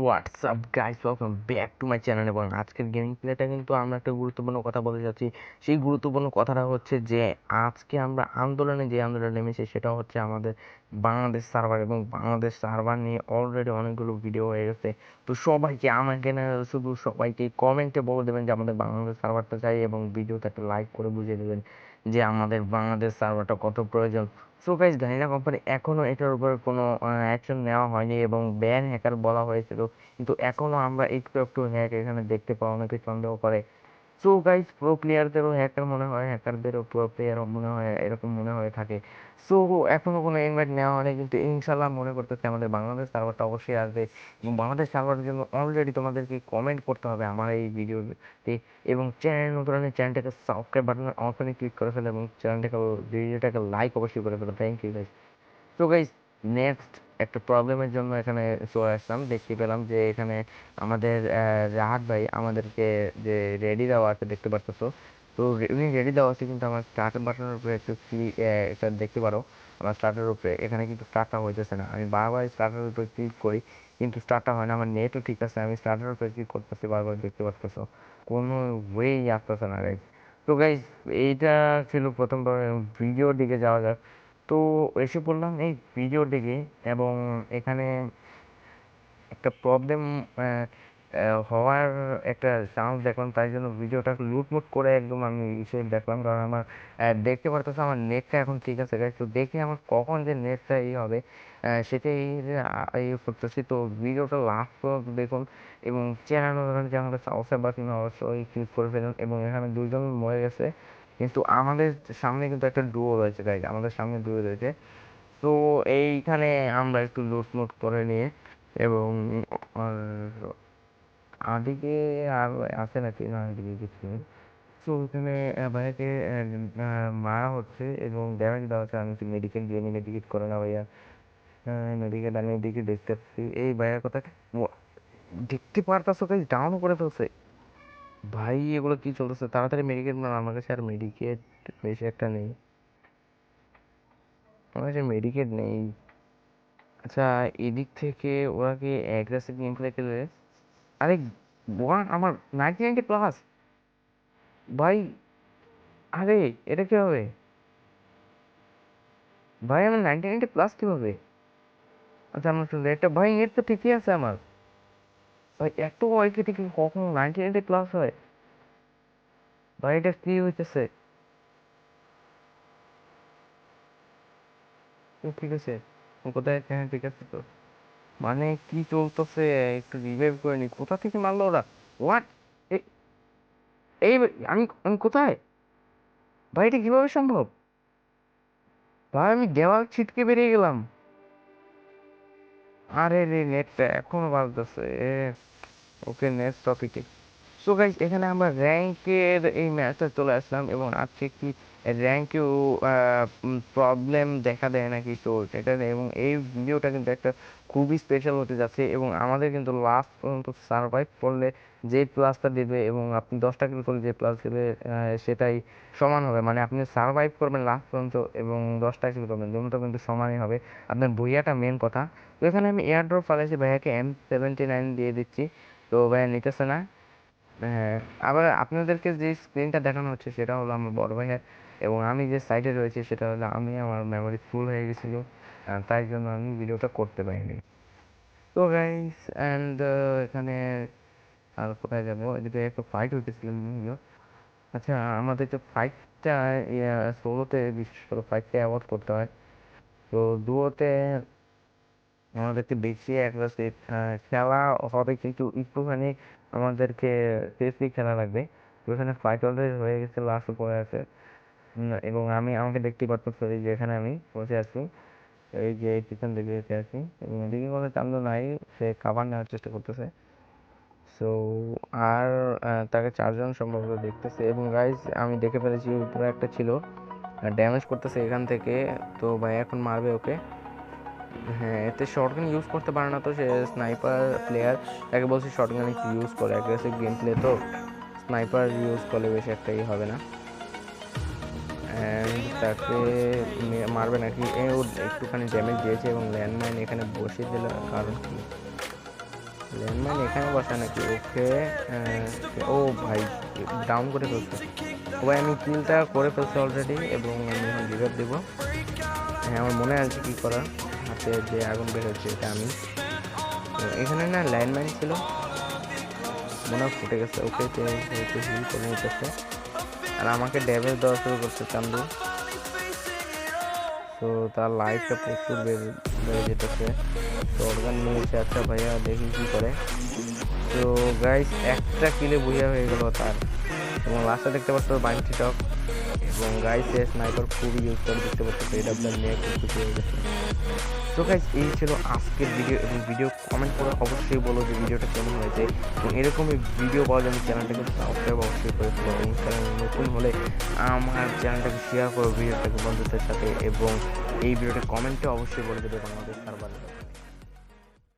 WhatsApp guys welcome back to my channel এবং আজকের gaming প্লেটা কিন্তু আমরা একটা গুরুত্বপূর্ণ কথা বলতে যাচ্ছি। সেই গুরুত্বপূর্ণ কথাটা হচ্ছে যে, আজকে আমরা আন্দোলনে যে আন্দোলনে নেমেছি, সেটা হচ্ছে আমাদের বাংলাদেশ সার্ভার এবং বাংলাদেশ সার্ভার নিয়ে অলরেডি অনেকগুলো ভিডিও হয়ে গেছে। তো সবাইকে, আমাকে না, শুধু সবাইকে কমেন্টে বলে দেবেন যে, আমাদের বাংলাদেশ সার্ভারটা চাই এবং ভিডিওতে একটা লাইক করে বুঝিয়ে দেবেন যে, আমাদের বাংলাদেশ সার্ভারটা কত প্রয়োজন। সো গাইজ গানিনা কোম্পানি এখনও এটার উপর কোনো অ্যাকশন নেওয়া হয়নি এবং ব্যান হ্যাকার বলা হয়েছিল। কিন্তু এখনও আমরা একটু একটু হ্যাক এখানে দেখতে পাওয়া অনেকে সন্দেহ করে। সো গাইজ প্রো প্লেয়ারদেরও হ্যাকার মনে হয় হ্যাকারদেরও প্রো প্লেয়ারও মনে হয়, এরকম মনে হয়ে থাকে। সো এখনও কোনো ইনভাইট নেওয়া হয়নি, কিন্তু ইনশাল্লাহ মনে করতেছে আমাদের বাংলাদেশ সার্ভারটা অবশ্যই আসবে। এবং বাংলাদেশ সার্ভারের জন্য অলরেডি তোমাদেরকে কমেন্ট করতে হবে আমার এই ভিডিওতে। এবং চ্যানেল নতুন চ্যানেলটাকে সাবস্ক্রাইব বাটনের অপশনে ক্লিক করে ফেলে এবং চ্যানেলটাকে ভিডিওটাকে লাইক অবশ্যই করে ফেলো। Thank you guys so guys next একটা প্রবলেমের জন্য এখানে চলে আসলাম। দেখতে পেলাম যে এখানে আমাদের রাহাত ভাই আমাদেরকে যে রেডি দেওয়া আছে, দেখতে পারতেছো? তো উনি রেডি দেওয়া আছে কিন্তু আমার স্টার্ট বাটনের উপরে একটু এটা দেখতে পারো? আমার স্টার্টের উপরে। এখানে কিন্তু স্টার্টটা হইতেছে না। আমি বারবার স্টার্টের উপরে ক্লিক করি, কিন্তু স্টার্টটা হয় না। আমার নেটও ঠিক আছে, আমি স্টার্টের উপরে ক্লিক করতেছি বারবার, দেখতে পারতেছো? কোনো ওয়েই আসতেছে না গাইজ তো গাইজ এইটা ছিল প্রথমবার ভিডিওর দিকে যাওয়া যাক। তো এসে পড়লাম এই ভিডিওর দিকে এবং এখানে একটা প্রবলেম হওয়ার একটা চান্স দেখলাম, তাই জন্য ভিডিওটা লুটমুট করে একদম আমি ইসে দেখলাম। কারণ আমার দেখতে পারতেছে আমার নেটটা এখন ঠিক আছে তো দেখে আমার কখন যে নেটটা ই হবে সেটাই ইয়ে করতেছি। তো ভিডিওটা লাস্ট পর্যন্ত দেখুন এবং চ্যানেল যে আমাদের সাবস্ক্রাইব বাটন অবশ্যই ক্লিক করে ফেলুন এবং এখানে দুইজন মরে গেছে। কিন্তু আমাদের সামনে কিন্তু একটা ডুয়ো রয়েছে গাইজ আমাদের সামনে ডুয়ো রয়েছে। তো এইখানে আমরা একটু লুটমুট করে নিয়ে এবং আদিকে আর আছে নাকি? না, এদিকে কিছু তো ওখানে ভাইয়াকে মারা হচ্ছে এবং ড্যামেজ দেওয়া হচ্ছে। আমি মেডিকেল দিয়ে নিয়ে মেডিকেট করে না ভাইয়া। মেডিকেল আমি এদিকে দেখতে পাচ্ছি। এই ভাইয়ার কথা দেখতে পারতাছো গাইজ ডাউনও করে ফেলছে। ভাই, এগুলো কি চলতেছে? তাড়াতাড়ি মেডিকেট আমার কাছে আর মেডিকেট বেশি একটা নেই। আমার কাছে মেডিকেট নেই। আচ্ছা এদিক থেকে ওরা কি অ্যাগ্রেসিভ গেম প্লে খেলে? আরে ওয়ান আমার নাইনটি নাইনটি প্লাস ভাই, আরে, এটা কি হবে ভাই, আমার নাইনটি নাইনটি প্লাস কীভাবে? আচ্ছা আমার রেটটা ভাই নেট তো ঠিকই আছে আমার। ভাই এত ওয়াইকে থেকে কখন নাইনটি নাইনটি প্লাস হয় ভাই এটা কি হইতেছে ঠিক আছে কোথায় হ্যাঁ ঠিক আছে তো মানে কি চলতেছে? একটু রিভাইভ করে নি। কোথা থেকে মারলো ওরা? হোয়াট এই, আমি আমি কোথায়? ভাই, এটা কীভাবে সম্ভব? ভাই, আমি দেওয়াল ছিটকে বেরিয়ে গেলাম। আরে রে নেটটা এখনও বাজতেছে। ওকে নেক্সট টপিকে সো গাইজ এখানে আমরা র্যাঙ্কের এই ম্যাচটা চলে আসলাম এবং আজকে কি র্যাঙ্কেও প্রবলেম দেখা দেয় নাকি? তো সেটা এবং এই ভিডিওটা কিন্তু একটা খুবই স্পেশাল হতে যাচ্ছে এবং আমাদের কিন্তু লাস্ট পর্যন্ত সার্ভাইভ করলে যে প্লাসটা দেবে এবং আপনি দশটা কিল করলে যে প্লাস দেবে সেটাই সমান হবে। মানে আপনি সার্ভাইভ করবেন লাস্ট পর্যন্ত এবং দশটা কিল করবেন। দুটো কিন্তু সমানই হবে। আপনার বইয়াটা মেন কথা। তো এখানে আমি এয়ার ড্রপ ফালাইছি। ভাইয়াকে এম সেভেন্টি নাইন দিয়ে দিচ্ছি। তো ভাইয়া নিতেছে না। হ্যাঁ আবার আপনাদেরকে যে স্ক্রিনটা দেখানো হচ্ছে সেটা হলো আমার বড় ভাইয়ের এবং আমি যে সাইডে রয়েছি সেটা হলো আমি আমার মেমোরি ফুল হয়ে গেছিল তাই জন্য আমি ভিডিওটা করতে পারিনি। তো গাইস অ্যান্ড এখানে আর কোথায় যাব? এদিকে একটা ফাইট হইতেছিল আচ্ছা আমাদের যে ফাইটটা সোলোতে বিশেষ করে ফাইটটা অ্যাভয়েড করতে হয়। তো দুয়োতে আমাদেরকে বেশি অ্যাগ্রেসিভ খেলা হবে কিন্তু একটুখানি আমাদেরকে সেফলি খেলা লাগবে। তো ফাইট অলরেডি হয়ে গেছে লাস্ট পড়ে আছে। এবং আমি, আমাকে দেখতে পাচ্ছি যে এখানে আমি বসে আছি। এই যে এই পিছন দিকে বসে আছি। এবং এদিকে কোনো চান্দু নাই, সে খাবার নেওয়ার চেষ্টা করতেছে। সো আর তাকে চারজন সম্ভবত দেখতেছে। এবং গাইজ আমি দেখে ফেলেছি, উপরে একটা ছিল। ড্যামেজ করতেছে এখান থেকে। তো ভাই, এখন মারবে ওকে। হ্যাঁ এতে শর্টগান ইউজ করতে পারে না তো, সে স্নাইপার প্লেয়ার তাকে বলছি শর্টগান একটু ইউজ করে অ্যাগ্রেসিভ গেম প্লে তো স্নাইপার ইউজ করলে বেশি একটা ই হবে না। অ্যান্ড তাকে মারবে নাকি? এ ও একটুখানি ড্যামেজ দিয়েছে এবং ল্যান্ডমাইন এখানে বসিয়ে দিল, কারণ কি? ল্যান্ডমাইন এখানে বসা নাকি? ওকে ও ভাই ডাউন করে ফেলছে। ও আমি কিলটা করে ফেলছি অলরেডি এবং আমি এখন রিভাইভ দেবো। হ্যাঁ আমার মনে আছে কী করা হাতে যে আগুন বের হচ্ছে, এটা আমি। এখানে না ল্যান্ডমাইন ছিল। মনে ফুটে গেছে, ওকে হিল করে নিতেছে। আর আমাকে ড্যামেজ দেওয়া শুরু করছে চান্দু। তো তার লাইফটা প্রচুর বেড়ে যেতেছে। তো অর্গান নিয়েছে আচ্ছা ভাইয়া দেখি কী করে। তো গাইস একটা কিলে বুঝিয়া হয়ে গেল তার। এবং লাস্টে দেখতে পাচ্ছ বাইনটি টক এবং গাইস স্নাইপার খুবই ইউজ করে, দেখতে পাচ্ছ এটা নিয়ে খুব খুশি হয়ে গেছে। তো গাইজ এই ছিল আজকের ভিডিও এবং ভিডিও কমেন্ট করে অবশ্যই বলো যে ভিডিওটা কেমন হয়েছে এবং এরকমই ভিডিও পাওয়ার জন্য চ্যানেলটাকে সাবস্ক্রাইব অবশ্যই করে দেবো এবং চ্যানেল নতুন হলে আমার চ্যানেলটাকে শেয়ার করো ভিডিওটাকে বন্ধুদের সাথে এবং এই ভিডিওটা কমেন্টে অবশ্যই বলে দেবে বাংলাদেশ সার্ভারে।